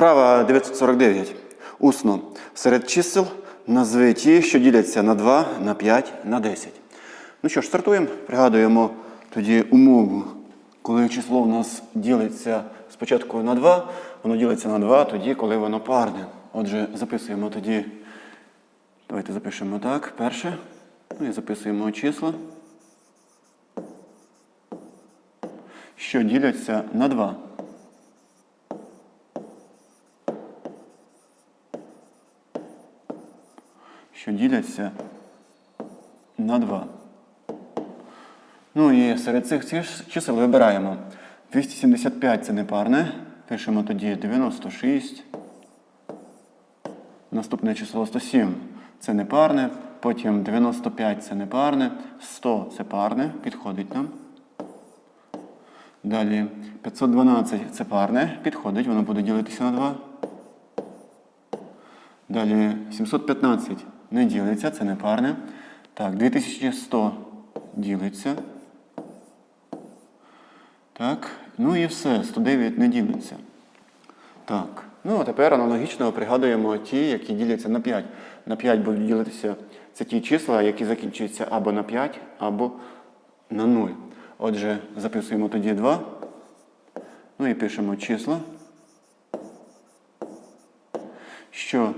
Вправа 949. Усно. Серед чисел назви ті, що діляться на 2, на 5, на 10. Ну що ж, стартуємо. Пригадуємо тоді умову. Коли число в нас ділиться спочатку на 2, воно ділиться на 2, тоді, коли воно парне. Отже, записуємо тоді. Давайте запишемо так. Перше. Ну і записуємо числа. Що діляться на 2. Що діляться на 2. Ну і серед цих чисел вибираємо. 275 це непарне. Пишемо тоді 96. Наступне число 107 це непарне. Потім 95 це непарне. 100 це парне, підходить нам. Далі 512 це парне, підходить, воно буде ділитися на 2. Далі 715 не ділиться, це не парне. Так, 2100 ділиться. Так, ну і все, 109 не ділиться. Так. Ну, а тепер аналогічно пригадуємо ті, які діляться на 5. На 5 будуть ділитися це ті числа, які закінчуються або на 5, або на 0. Отже, записуємо тоді 2. Ну і пишемо числа. Що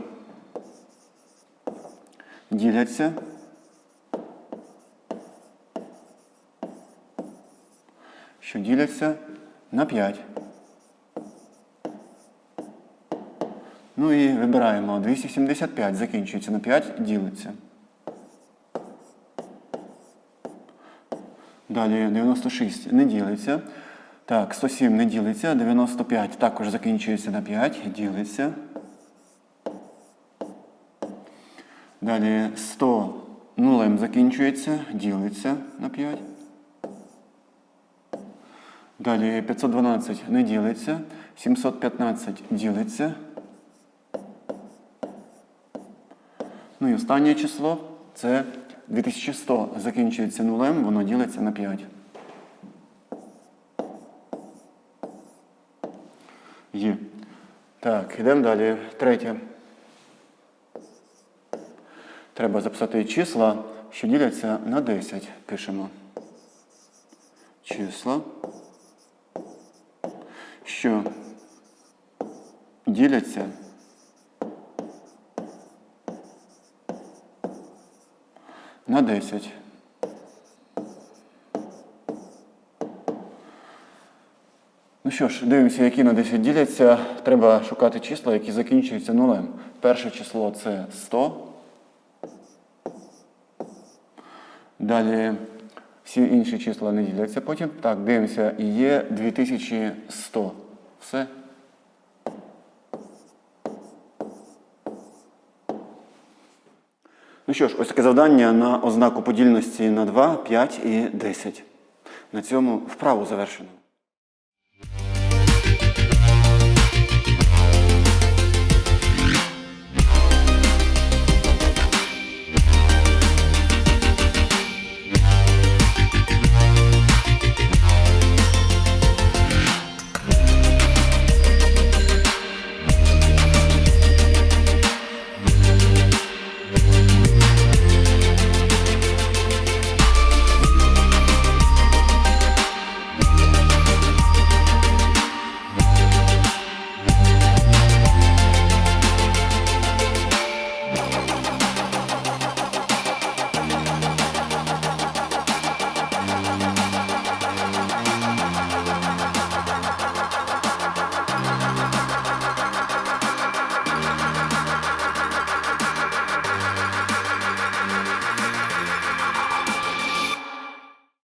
діляться що діляться на 5. Ну і вибираємо 275 закінчується на 5, ділиться. Далі 96 не ділиться. Так, 107 не ділиться, 95 також закінчується на 5, ділиться. Далі 100 нулем закінчується, ділиться на 5. Далі 512 не ділиться, 715 ділиться. Ну і останнє число це 2100 закінчується нулем, воно ділиться на 5. Є. Так, йдемо далі. Третє. Треба записати числа, що діляться на 10. Пишемо. Числа, що діляться на 10. Ну що ж, дивимося, які на 10 діляться. Треба шукати числа, які закінчуються нулем. Перше число це 100. Далі всі інші числа не діляться потім. Так, дивимося, є 2100. Все. Ну що ж, ось таке завдання на ознаку подільності на 2, 5 і 10. На цьому вправу завершено.